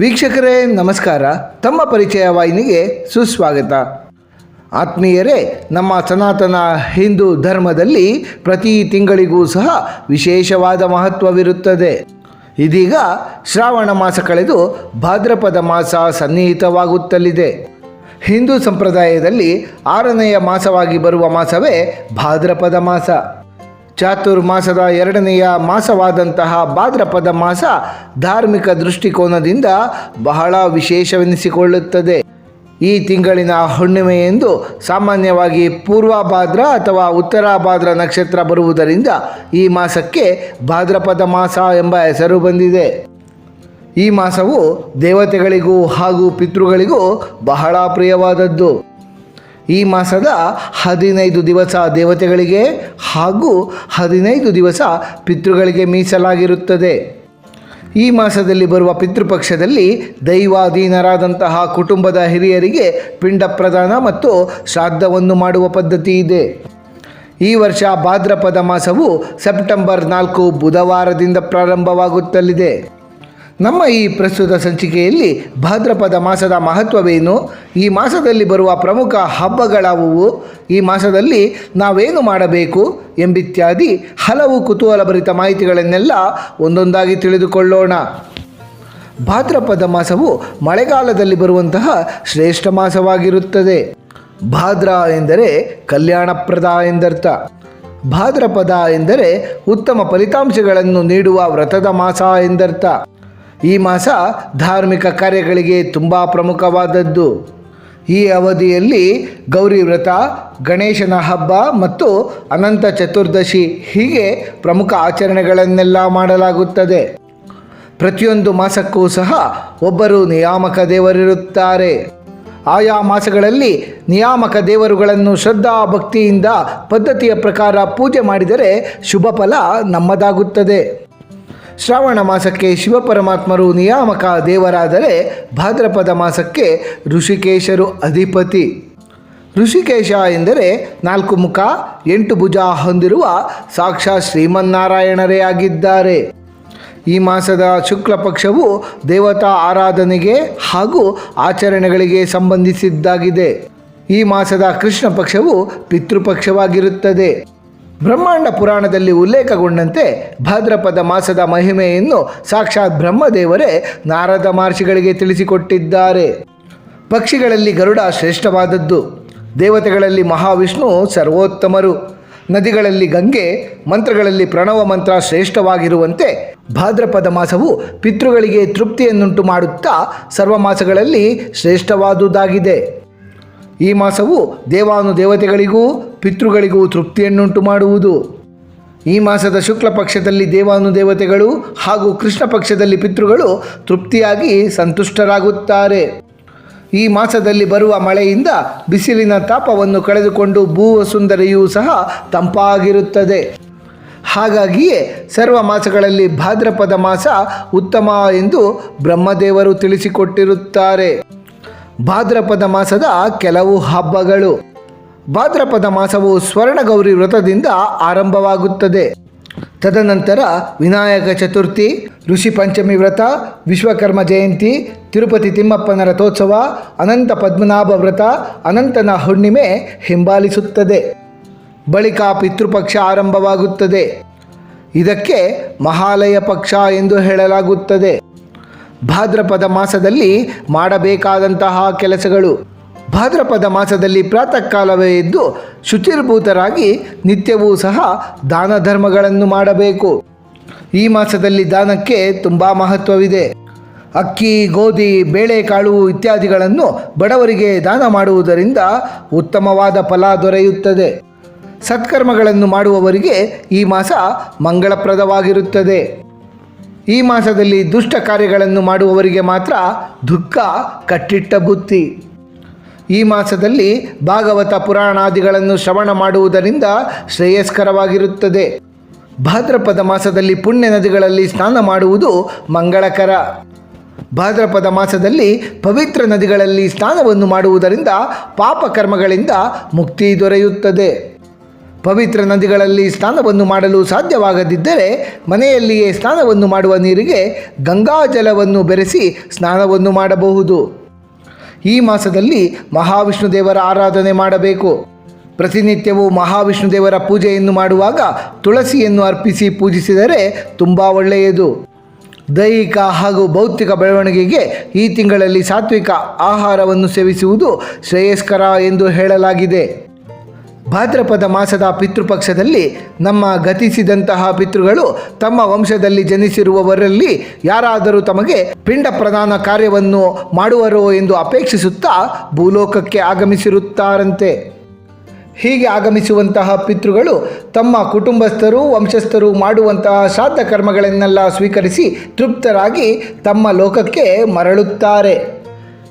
ವೀಕ್ಷಕರೇ, ನಮಸ್ಕಾರ. ತಮ್ಮ ಪರಿಚಯ ವಾಹಿನಿಗೆ ಸುಸ್ವಾಗತ. ಆತ್ಮೀಯರೇ, ನಮ್ಮ ಸನಾತನ ಹಿಂದೂ ಧರ್ಮದಲ್ಲಿ ಪ್ರತಿ ತಿಂಗಳಿಗೂ ಸಹ ವಿಶೇಷವಾದ ಮಹತ್ವವಿರುತ್ತದೆ. ಇದೀಗ ಶ್ರಾವಣ ಮಾಸ ಕಳೆದು ಭಾದ್ರಪದ ಮಾಸ ಸನ್ನಿಹಿತವಾಗುತ್ತಲಿದೆ. ಹಿಂದೂ ಸಂಪ್ರದಾಯದಲ್ಲಿ ಆರನೆಯ ಮಾಸವಾಗಿ ಬರುವ ಮಾಸವೇ ಭಾದ್ರಪದ ಮಾಸ. ಚಾತುರ್ಮಾಸದ ಎರಡನೆಯ ಮಾಸವಾದಂತಹ ಭಾದ್ರಪದ ಮಾಸ ಧಾರ್ಮಿಕ ದೃಷ್ಟಿಕೋನದಿಂದ ಬಹಳ ವಿಶೇಷವೆನಿಸಿಕೊಳ್ಳುತ್ತದೆ. ಈ ತಿಂಗಳಿನ ಹುಣ್ಣಿಮೆಯೆಂದು ಸಾಮಾನ್ಯವಾಗಿ ಪೂರ್ವಭಾದ್ರ ಅಥವಾ ಉತ್ತರಾಭಾದ್ರ ನಕ್ಷತ್ರ ಬರುವುದರಿಂದ ಈ ಮಾಸಕ್ಕೆ ಭಾದ್ರಪದ ಮಾಸ ಎಂಬ ಹೆಸರು ಬಂದಿದೆ. ಈ ಮಾಸವು ದೇವತೆಗಳಿಗೂ ಹಾಗೂ ಪಿತೃಗಳಿಗೂ ಬಹಳ ಪ್ರಿಯವಾದದ್ದು. ಈ ಮಾಸದ ಹದಿನೈದು ದಿವಸ ದೇವತೆಗಳಿಗೆ ಹಾಗೂ ಹದಿನೈದು ದಿವಸ ಪಿತೃಗಳಿಗೆ ಮೀಸಲಾಗಿರುತ್ತದೆ. ಈ ಮಾಸದಲ್ಲಿ ಬರುವ ಪಿತೃಪಕ್ಷದಲ್ಲಿ ದೈವಾಧೀನರಾದಂತಹ ಕುಟುಂಬದ ಹಿರಿಯರಿಗೆ ಪಿಂಡ ಪ್ರದಾನ ಮತ್ತು ಶ್ರಾದ್ದವನ್ನು ಮಾಡುವ ಪದ್ಧತಿ ಇದೆ. ಈ ವರ್ಷ ಭಾದ್ರಪದ ಮಾಸವು ಸೆಪ್ಟೆಂಬರ್ ನಾಲ್ಕು ಬುಧವಾರದಿಂದ ಪ್ರಾರಂಭವಾಗುತ್ತಲಿದೆ. ನಮ್ಮ ಈ ಪ್ರಸ್ತುತ ಸಂಚಿಕೆಯಲ್ಲಿ ಭಾದ್ರಪದ ಮಾಸದ ಮಹತ್ವವೇನು? ಈ ಮಾಸದಲ್ಲಿ ಬರುವ ಪ್ರಮುಖ ಹಬ್ಬಗಳಾವುವು? ಈ ಮಾಸದಲ್ಲಿ ನಾವೇನು ಮಾಡಬೇಕು? ಎಂಬಿತ್ಯಾದಿ ಹಲವು ಕುತೂಹಲಭರಿತ ಮಾಹಿತಿಗಳನ್ನೆಲ್ಲ ಒಂದೊಂದಾಗಿ ತಿಳಿದುಕೊಳ್ಳೋಣ. ಭಾದ್ರಪದ ಮಾಸವು ಮಳೆಗಾಲದಲ್ಲಿ ಬರುವಂತಹ ಶ್ರೇಷ್ಠ ಮಾಸವಾಗಿರುತ್ತದೆ. ಭಾದ್ರ ಎಂದರೆ ಕಲ್ಯಾಣಪ್ರದ ಎಂದರ್ಥ. ಭಾದ್ರಪದ ಎಂದರೆ ಉತ್ತಮ ಫಲಿತಾಂಶಗಳನ್ನು ನೀಡುವ ವ್ರತದ ಮಾಸ ಎಂದರ್ಥ. ಈ ಮಾಸ ಧಾರ್ಮಿಕ ಕಾರ್ಯಗಳಿಗೆ ತುಂಬ ಪ್ರಮುಖವಾದದ್ದು. ಈ ಅವಧಿಯಲ್ಲಿ ಗೌರಿ ವ್ರತ, ಗಣೇಶನ ಹಬ್ಬ ಮತ್ತು ಅನಂತ ಚತುರ್ದಶಿ ಹೀಗೆ ಪ್ರಮುಖ ಆಚರಣೆಗಳನ್ನೆಲ್ಲ ಮಾಡಲಾಗುತ್ತದೆ. ಪ್ರತಿಯೊಂದು ಮಾಸಕ್ಕೂ ಸಹ ಒಬ್ಬರು ನಿಯಾಮಕ ದೇವರಿರುತ್ತಾರೆ. ಆಯಾ ಮಾಸಗಳಲ್ಲಿ ನಿಯಾಮಕ ದೇವರುಗಳನ್ನು ಶ್ರದ್ಧಾ ಭಕ್ತಿಯಿಂದ ಪದ್ಧತಿಯ ಪ್ರಕಾರ ಪೂಜೆ ಮಾಡಿದರೆ ಶುಭ ಫಲ ನಮ್ಮದಾಗುತ್ತದೆ. ಶ್ರಾವಣ ಮಾಸಕ್ಕೆ ಶಿವಪರಮಾತ್ಮರು ನಿಯಾಮಕ ದೇವರಾದರೆ ಭಾದ್ರಪದ ಮಾಸಕ್ಕೆ ಋಷಿಕೇಶರು ಅಧಿಪತಿ. ಋಷಿಕೇಶ ಎಂದರೆ ನಾಲ್ಕು ಮುಖ, ಎಂಟು ಭುಜ ಹೊಂದಿರುವ ಸಾಕ್ಷಾತ್ ಶ್ರೀಮನ್ನಾರಾಯಣರೇ ಆಗಿದ್ದಾರೆ. ಈ ಮಾಸದ ಶುಕ್ಲ ಪಕ್ಷವು ದೇವತಾ ಆರಾಧನೆಗೆ ಹಾಗೂ ಆಚರಣೆಗಳಿಗೆ ಸಂಬಂಧಿಸಿದ್ದಾಗಿದೆ. ಈ ಮಾಸದ ಕೃಷ್ಣ ಪಕ್ಷವು ಪಿತೃಪಕ್ಷವಾಗಿರುತ್ತದೆ. ಬ್ರಹ್ಮಾಂಡ ಪುರಾಣದಲ್ಲಿ ಉಲ್ಲೇಖಗೊಂಡಂತೆ ಭಾದ್ರಪದ ಮಾಸದ ಮಹಿಮೆಯನ್ನು ಸಾಕ್ಷಾತ್ ಬ್ರಹ್ಮದೇವರೇ ನಾರದ ಮಹರ್ಷಿಗಳಿಗೆ ತಿಳಿಸಿಕೊಟ್ಟಿದ್ದಾರೆ. ಪಕ್ಷಿಗಳಲ್ಲಿ ಗರುಡ ಶ್ರೇಷ್ಠವಾದದ್ದು. ದೇವತೆಗಳಲ್ಲಿ ಮಹಾವಿಷ್ಣು ಸರ್ವೋತ್ತಮರು. ನದಿಗಳಲ್ಲಿ ಗಂಗೆ, ಮಂತ್ರಗಳಲ್ಲಿ ಪ್ರಣವ ಮಂತ್ರ ಶ್ರೇಷ್ಠವಾಗಿರುವಂತೆ ಭಾದ್ರಪದ ಮಾಸವು ಪಿತೃಗಳಿಗೆ ತೃಪ್ತಿಯನ್ನುಂಟು ಮಾಡುತ್ತಾ ಸರ್ವ ಮಾಸಗಳಲ್ಲಿ ಶ್ರೇಷ್ಠವಾದುದಾಗಿದೆ. ಈ ಮಾಸವು ದೇವಾನುದೇವತೆಗಳಿಗೂ ಪಿತೃಗಳಿಗೂ ತೃಪ್ತಿಯನ್ನುಂಟು ಮಾಡುವುದು. ಈ ಮಾಸದ ಶುಕ್ಲ ಪಕ್ಷದಲ್ಲಿ ದೇವಾನುದೇವತೆಗಳು ಹಾಗೂ ಕೃಷ್ಣ ಪಕ್ಷದಲ್ಲಿ ಪಿತೃಗಳು ತೃಪ್ತಿಯಾಗಿ ಸಂತುಷ್ಟರಾಗುತ್ತಾರೆ. ಈ ಮಾಸದಲ್ಲಿ ಬರುವ ಮಳೆಯಿಂದ ಬಿಸಿಲಿನ ತಾಪವನ್ನು ಕಳೆದುಕೊಂಡು ಭೂವ ಸುಂದರಿಯೂ ಸಹ ತಂಪಾಗಿರುತ್ತದೆ. ಹಾಗಾಗಿಯೇ ಸರ್ವ ಮಾಸಗಳಲ್ಲಿ ಭಾದ್ರಪದ ಮಾಸ ಉತ್ತಮ ಎಂದು ಬ್ರಹ್ಮದೇವರು ತಿಳಿಸಿಕೊಟ್ಟಿರುತ್ತಾರೆ. ಭಾದ್ರಪದ ಮಾಸದ ಕೆಲವು ಹಬ್ಬಗಳು. ಭಾದ್ರಪದ ಮಾಸವು ಸ್ವರ್ಣಗೌರಿ ವ್ರತದಿಂದ ಆರಂಭವಾಗುತ್ತದೆ. ತದನಂತರ ವಿನಾಯಕ ಚತುರ್ಥಿ, ಋಷಿ ಪಂಚಮಿ ವ್ರತ, ವಿಶ್ವಕರ್ಮ ಜಯಂತಿ, ತಿರುಪತಿ ತಿಮ್ಮಪ್ಪನ ರಥೋತ್ಸವ ಅನಂತ ಪದ್ಮನಾಭ ವ್ರತ, ಅನಂತನ ಹುಣ್ಣಿಮೆ ಹಿಂಬಾಲಿಸುತ್ತದೆ. ಬಳಿಕ ಪಿತೃಪಕ್ಷ ಆರಂಭವಾಗುತ್ತದೆ. ಇದಕ್ಕೆ ಮಹಾಲಯ ಪಕ್ಷ ಎಂದು ಹೇಳಲಾಗುತ್ತದೆ. ಭಾದ್ರಪದ ಮಾಸದಲ್ಲಿ ಮಾಡಬೇಕಾದಂತಹ ಕೆಲಸಗಳು. ಭಾದ್ರಪದ ಮಾಸದಲ್ಲಿ ಪ್ರಾತಃ ಕಾಲವೇ ಎದ್ದು ಶುಚಿರ್ಭೂತರಾಗಿ ನಿತ್ಯವೂ ಸಹ ದಾನ ಧರ್ಮಗಳನ್ನು ಮಾಡಬೇಕು. ಈ ಮಾಸದಲ್ಲಿ ದಾನಕ್ಕೆ ತುಂಬ ಮಹತ್ವವಿದೆ. ಅಕ್ಕಿ, ಗೋಧಿ, ಬೇಳೆಕಾಳು ಇತ್ಯಾದಿಗಳನ್ನು ಬಡವರಿಗೆ ದಾನ ಮಾಡುವುದರಿಂದ ಉತ್ತಮವಾದ ಫಲ ದೊರೆಯುತ್ತದೆ. ಸತ್ಕರ್ಮಗಳನ್ನು ಮಾಡುವವರಿಗೆ ಈ ಮಾಸ ಮಂಗಳಪ್ರದವಾಗಿರುತ್ತದೆ. ಈ ಮಾಸದಲ್ಲಿ ದುಷ್ಟ ಕಾರ್ಯಗಳನ್ನು ಮಾಡುವವರಿಗೆ ಮಾತ್ರ ದುಃಖ ಕಟ್ಟಿಟ್ಟ ಬುತ್ತಿ. ಈ ಮಾಸದಲ್ಲಿ ಭಾಗವತ ಪುರಾಣಾದಿಗಳನ್ನು ಶ್ರವಣ ಮಾಡುವುದರಿಂದ ಶ್ರೇಯಸ್ಕರವಾಗಿರುತ್ತದೆ. ಭಾದ್ರಪದ ಮಾಸದಲ್ಲಿ ಪುಣ್ಯ ನದಿಗಳಲ್ಲಿ ಸ್ನಾನ ಮಾಡುವುದು ಮಂಗಳಕರ. ಭಾದ್ರಪದ ಮಾಸದಲ್ಲಿ ಪವಿತ್ರ ನದಿಗಳಲ್ಲಿ ಸ್ನಾನವನ್ನು ಮಾಡುವುದರಿಂದ ಪಾಪಕರ್ಮಗಳಿಂದ ಮುಕ್ತಿ ದೊರೆಯುತ್ತದೆ. ಪವಿತ್ರ ನದಿಗಳಲ್ಲಿ ಸ್ನಾನವನ್ನು ಮಾಡಲು ಸಾಧ್ಯವಾಗದಿದ್ದರೆ ಮನೆಯಲ್ಲಿಯೇ ಸ್ನಾನವನ್ನು ಮಾಡುವ ನೀರಿಗೆ ಗಂಗಾಜಲವನ್ನು ಬೆರೆಸಿ ಸ್ನಾನವನ್ನು ಮಾಡಬಹುದು. ಈ ಮಾಸದಲ್ಲಿ ಮಹಾವಿಷ್ಣು ದೇವರ ಆರಾಧನೆ ಮಾಡಬೇಕು. ಪ್ರತಿನಿತ್ಯವೂ ಮಹಾವಿಷ್ಣು ದೇವರ ಪೂಜೆಯನ್ನು ಮಾಡುವಾಗ ತುಳಸಿಯನ್ನು ಅರ್ಪಿಸಿ ಪೂಜಿಸಿದರೆ ತುಂಬ ಒಳ್ಳೆಯದು. ದೈಹಿಕ ಹಾಗೂ ಭೌತಿಕ ಬೆಳವಣಿಗೆಗೆ ಈ ತಿಂಗಳಲ್ಲಿ ಸಾತ್ವಿಕ ಆಹಾರವನ್ನು ಸೇವಿಸುವುದು ಶ್ರೇಯಸ್ಕರ ಎಂದು ಹೇಳಲಾಗಿದೆ. ಭಾದ್ರಪದ ಮಾಸದ ಪಿತೃಪಕ್ಷದಲ್ಲಿ ನಮ್ಮ ಗತಿಸಿದಂತಹ ಪಿತೃಗಳು ತಮ್ಮ ವಂಶದಲ್ಲಿ ಜನಿಸಿರುವವರಲ್ಲಿ ಯಾರಾದರೂ ತಮಗೆ ಪಿಂಡ ಪ್ರದಾನ ಕಾರ್ಯವನ್ನು ಮಾಡುವರೋ ಎಂದು ಅಪೇಕ್ಷಿಸುತ್ತಾ ಭೂಲೋಕಕ್ಕೆ ಆಗಮಿಸಿರುತ್ತಾರಂತೆ. ಹೀಗೆ ಆಗಮಿಸುವಂತಹ ಪಿತೃಗಳು ತಮ್ಮ ಕುಟುಂಬಸ್ಥರು, ವಂಶಸ್ಥರು ಮಾಡುವಂತಹ ಶ್ರಾದ್ದ ಕರ್ಮಗಳನ್ನೆಲ್ಲ ಸ್ವೀಕರಿಸಿ ತೃಪ್ತರಾಗಿ ತಮ್ಮ ಲೋಕಕ್ಕೆ ಮರಳುತ್ತಾರೆ.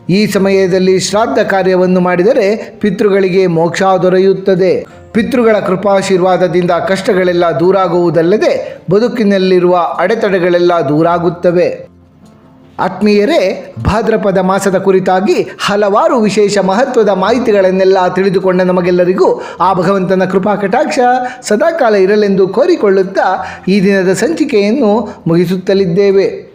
ಈ ಸಮಯದಲ್ಲಿ ಶ್ರಾದ್ದ ಕಾರ್ಯವನ್ನು ಮಾಡಿದರೆ ಪಿತೃಗಳಿಗೆ ಮೋಕ್ಷ ದೊರೆಯುತ್ತದೆ. ಪಿತೃಗಳ ಕೃಪಾಶೀರ್ವಾದದಿಂದ ಕಷ್ಟಗಳೆಲ್ಲ ದೂರಾಗುವುದಲ್ಲದೆ ಬದುಕಿನಲ್ಲಿರುವ ಅಡೆತಡೆಗಳೆಲ್ಲ ದೂರಾಗುತ್ತವೆ. ಆತ್ಮೀಯರೇ, ಭಾದ್ರಪದ ಮಾಸದ ಕುರಿತಾಗಿ ಹಲವಾರು ವಿಶೇಷ ಮಹತ್ವದ ಮಾಹಿತಿಗಳನ್ನೆಲ್ಲ ತಿಳಿದುಕೊಂಡ ನಮಗೆಲ್ಲರಿಗೂ ಆ ಭಗವಂತನ ಕೃಪಾ ಕಟಾಕ್ಷ ಸದಾಕಾಲ ಇರಲೆಂದು ಕೋರಿಕೊಳ್ಳುತ್ತಾ ಈ ದಿನದ ಸಂಚಿಕೆಯನ್ನು ಮುಗಿಸುತ್ತಲಿದ್ದೇವೆ.